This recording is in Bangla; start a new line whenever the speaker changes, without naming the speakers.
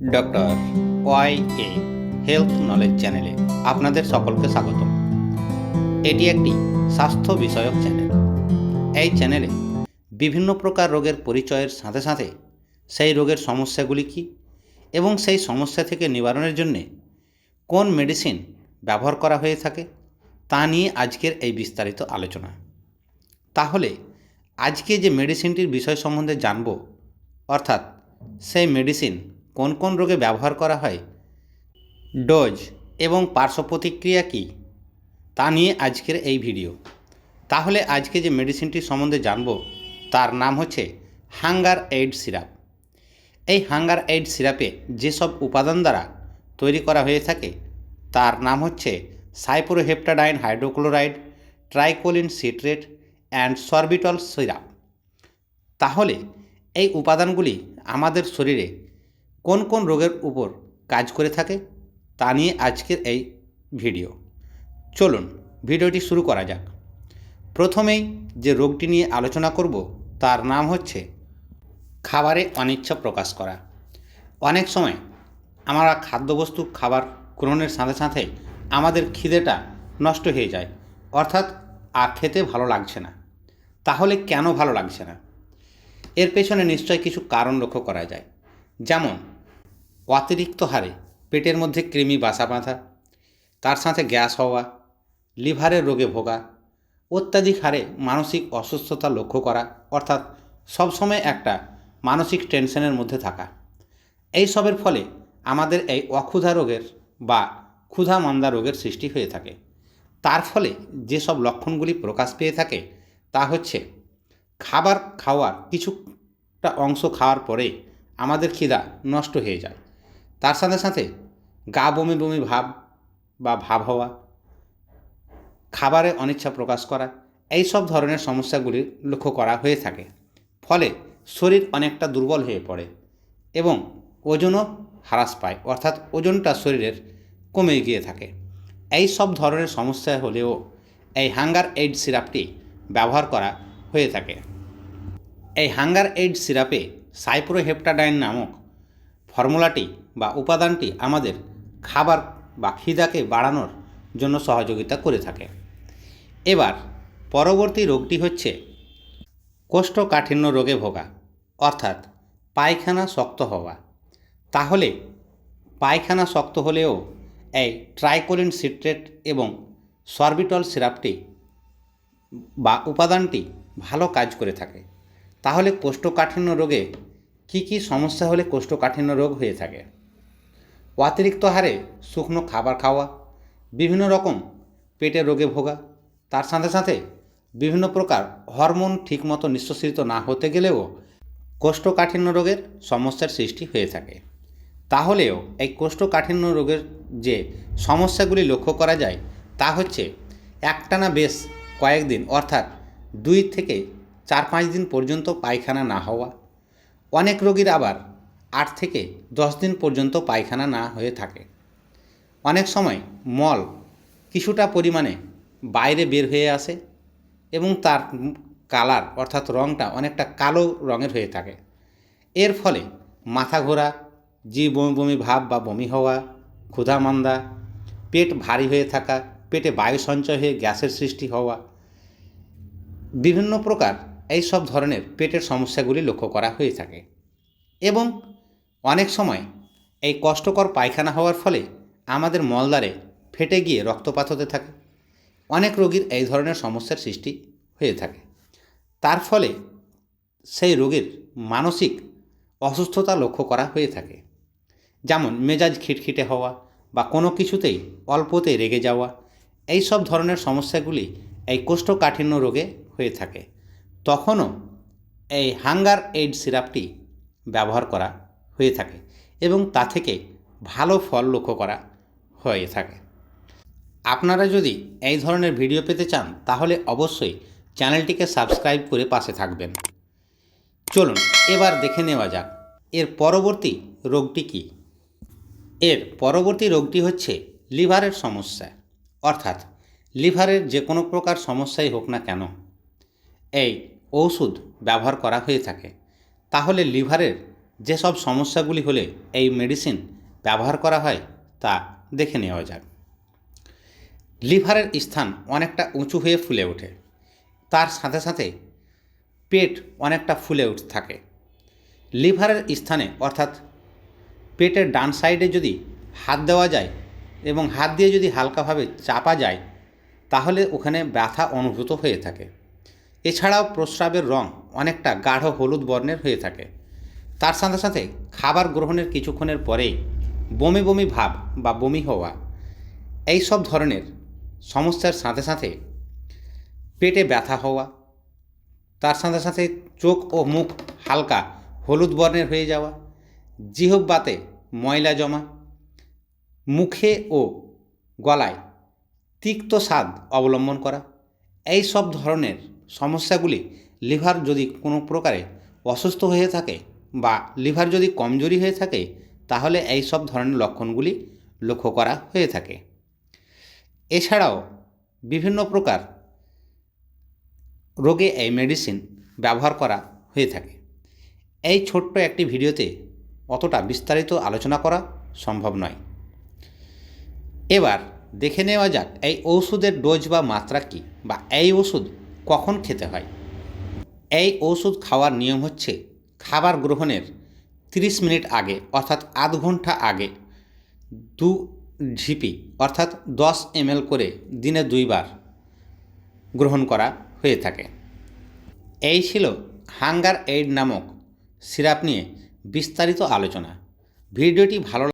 Doctor Y A health knowledge চ্যানেলে আপনাদের সকলকে স্বাগত। এটি একটি স্বাস্থ্য বিষয়ক চ্যানেল। এই চ্যানেলে বিভিন্ন প্রকার রোগের পরিচয়ের সাথে সাথে সেই রোগের সমস্যাগুলি কী এবং সেই সমস্যা থেকে নিবারণের জন্যে কোন মেডিসিন ব্যবহার করা হয়ে থাকে তা নিয়ে আজকের এই বিস্তারিত আলোচনা। তাহলে আজকে যে মেডিসিনটির বিষয় সম্বন্ধে জানব, অর্থাৎ সেই মেডিসিন কোন কোন রোগে ব্যবহার করা হয়? ডোজ এবং পার্শ্ব প্রতিক্রিয়া কী? তা নিয়ে আজকের এই ভিডিও। তাহলে আজকে যে মেডিসিনটি সম্বন্ধে জানব, তার নাম হচ্ছে হাঙ্গার এইড সিরাপ। এই হাঙ্গার এইড সিরাপে যেসব উপাদান দ্বারা তৈরি করা হয়ে থাকে, তার নাম হচ্ছে cyproheptadine hydrochloride, tricholine citrate and sorbitol syrup. তাহলে এই উপাদানগুলি আমাদের শরীরে কোন কোন রোগের উপর কাজ করে থাকে তা নিয়ে আজকের এই ভিডিও। চলুন, ভিডিওটি শুরু করা যাক। প্রথমেই যে রোগটি নিয়ে আলোচনা করব, তার নাম হচ্ছে খাবারে অনিচ্ছা প্রকাশ করা। অনেক সময় আমরা খাদ্যবস্তু, খাবার গ্রহণের সাথে সাথে আমাদের খিদেটা নষ্ট হয়ে যায়, অর্থাৎ আর খেতে ভালো লাগছে না। তাহলে কেন ভালো লাগছে না? এর পেছনে নিশ্চয় কিছু কারণ লক্ষ্য করা যায়। যেমন অতিরিক্ত হারে পেটের মধ্যে কৃমি বাসা বাঁধা, তার সাথে গ্যাস হওয়া, লিভারের রোগে ভোগা, অত্যাধিক হারে মানসিক অসুস্থতা লক্ষ্য করা, অর্থাৎ সবসময় একটা মানসিক টেনশনের মধ্যে থাকা। এই সবের ফলে আমাদের এই অক্ষুধা রোগের বা ক্ষুধা মন্দা রোগের সৃষ্টি হয়ে থাকে। তার ফলে যেসব লক্ষণগুলি প্রকাশ পেয়ে থাকে তা হচ্ছে খাবার খাওয়ার কিছুটা অংশ খাওয়ার পরে আমাদের খিদা নষ্ট হয়ে যায়। তার সাথে সাথে গা বমি বমি ভাব বা ভাব হওয়া, খাবারে অনিচ্ছা প্রকাশ করা, এই সব ধরনের সমস্যাগুলি লক্ষ্য করা হয়ে থাকে। ফলে শরীর অনেকটা দুর্বল হয়ে পড়ে এবং ওজনও হ্রাস পায়, অর্থাৎ ওজনটা শরীরের কমে গিয়ে থাকে। এই সব ধরনের সমস্যা হলেও এই হাঙ্গার এইড সিরাপটি ব্যবহার করা হয়ে থাকে। এই হাঙ্গার এইড সিরাপে সাইপ্রোহেপ্টাডাইন নামক ফর্মুলাটি বা উপাদানটি আমাদের খাবার বা খিদাকে বাড়ানোর জন্য সহযোগিতা করে থাকে। এবার পরবর্তী রোগটি হচ্ছে কোষ্ঠকাঠিন্য রোগে ভোগা, অর্থাৎ পায়খানা শক্ত হওয়া। তাহলে পায়খানা শক্ত হলেও এই ট্রাইকোলিন সিট্রেট এবং সরবিটল সিরাপটি বা উপাদানটি ভালো কাজ করে থাকে। তাহলে কোষ্ঠকাঠিন্য রোগে কি কি সমস্যা হলে কোষ্ঠকাঠিন্য রোগ হয়ে থাকে? অতিরিক্ত হারে শুকনো খাবার খাওয়া, বিভিন্ন রকম পেটের রোগে ভোগা, তার সাথে সাথে বিভিন্ন প্রকার হরমোন ঠিকমতো নিঃশ্বসিত না হতে গেলেও কোষ্ঠকাঠিন্য রোগের সমস্যার সৃষ্টি হয়ে থাকে। তাহলেও এই কোষ্ঠকাঠিন্য রোগের যে সমস্যাগুলি লক্ষ্য করা যায়, তা হচ্ছে একটানা বেশ কয়েকদিন, অর্থাৎ দুই থেকে চার পাঁচ দিন পর্যন্ত পায়খানা না হওয়া অনেক রোগীর আবার আট থেকে দশ দিন পর্যন্ত পায়খানা না হয়ে থাকে। অনেক সময় মল কিছুটা পরিমাণে বাইরে বের হয়ে আসে এবং তার কালার অর্থাৎ রঙটা অনেকটা কালো রঙের হয়ে থাকে। এর ফলে মাথা ঘোরা জি বমি বমি ভাব বা বমি হওয়া, ক্ষুধা মন্দা, পেট ভারী হয়ে থাকা, পেটে বায়ু সঞ্চয় হয়ে গ্যাসের সৃষ্টি হওয়া, বিভিন্ন প্রকার এই সব ধরনের পেটের সমস্যাগুলি লক্ষ্য করা হয়ে থাকে। এবং অনেক সময় এই কষ্টকর পায়খানা হওয়ার ফলে আমাদের মলদ্বারে ফেটে গিয়ে রক্তপাত হতে থাকে। অনেক রোগীর এই ধরনের সমস্যার সৃষ্টি হয়ে থাকে। তার ফলে সেই রোগীর মানসিক অসুস্থতা লক্ষ্য করা হয়ে থাকে। যেমন মেজাজ খিটখিটে হওয়া বা কোনো কিছুতেই অল্পতে রেগে যাওয়া, এই সব ধরনের সমস্যাগুলি এই কোষ্ঠকাঠিন্য রোগে হয়ে থাকে। তখনও এই হাঙ্গার এইড সিরাপটি ব্যবহার করা হয়ে থাকে এবং তা থেকে ভালো ফল লক্ষ্য করা হয়ে থাকে। আপনারা যদি এই ধরনের ভিডিও পেতে চান, তাহলে অবশ্যই চ্যানেলটিকে সাবস্ক্রাইব করে পাশে থাকবেন। চলুন, এবার দেখে নেওয়া যাক, এর পরবর্তী রোগটি কী? এর পরবর্তী রোগটি হচ্ছে লিভারের সমস্যা। অর্থাৎ লিভারের যে কোনো প্রকার সমস্যাই হোক না কেন, এই ঔষধ ব্যবহার করা হয়ে থাকে। তাহলে লিভারের যেসব সমস্যাগুলি হলে এই মেডিসিন ব্যবহার করা হয় তা দেখে নেওয়া যাক। লিভারের স্থান অনেকটা উঁচু হয়ে ফুলে ওঠে। তার সাথে সাথে পেট অনেকটা ফুলে উঠতে থাকে। লিভারের স্থানে অর্থাৎ পেটের ডান সাইডে যদি হাত দেওয়া যায় এবং হাত দিয়ে যদি হালকাভাবে চাপা যায়, তাহলে ওখানে ব্যথা অনুভূত হয়ে থাকে। এছাড়াও প্রস্রাবের রং অনেকটা গাঢ় হলুদ বর্ণের হয়ে থাকে। তার সাথে সাথে খাবার গ্রহণের কিছুক্ষণের পরেই বমি বমি ভাব বা বমি হওয়া, এই সব ধরনের সমস্যার সাথে সাথে পেটে ব্যথা হওয়া, তার সাথে সাথে চোখ ও মুখ হালকা হলুদ বর্ণের হয়ে যাওয়া জিহব্বাতে ময়লা জমা, মুখে ও গলায় তিক্ত স্বাদ অবলম্বন করা, এই সব ধরনের সমস্যাগুলি লিভার যদি কোনো প্রকারে অসুস্থ হয়ে থাকে বা লিভার যদি কমজোরি হয়ে থাকে, তাহলে এই সব ধরনের লক্ষণগুলি লক্ষ্য করা হয়ে থাকে। এছাড়াও বিভিন্ন প্রকার রোগে এই মেডিসিন ব্যবহার করা হয়ে থাকে। এই ছোট্ট একটি ভিডিওতে অতটা বিস্তারিত আলোচনা করা সম্ভব নয়। এবার দেখে নেওয়া যাক এই ওষুধের ডোজ বা মাত্রা কী বা এই ওষুধ কখন খেতে হয়? এই ওষুধ খাওয়ার নিয়ম হচ্ছে খাবার গ্রহণের 30 মিনিট আগে, অর্থাৎ আধ ঘণ্টা আগে, দু ঝিপি অর্থাৎ দশ এমএল করে দিনে দুইবার গ্রহণ করা হয়ে থাকে। এই ছিল হাঙ্গার এইড নামক সিরাপ নিয়ে বিস্তারিত আলোচনা। ভিডিওটি ভালো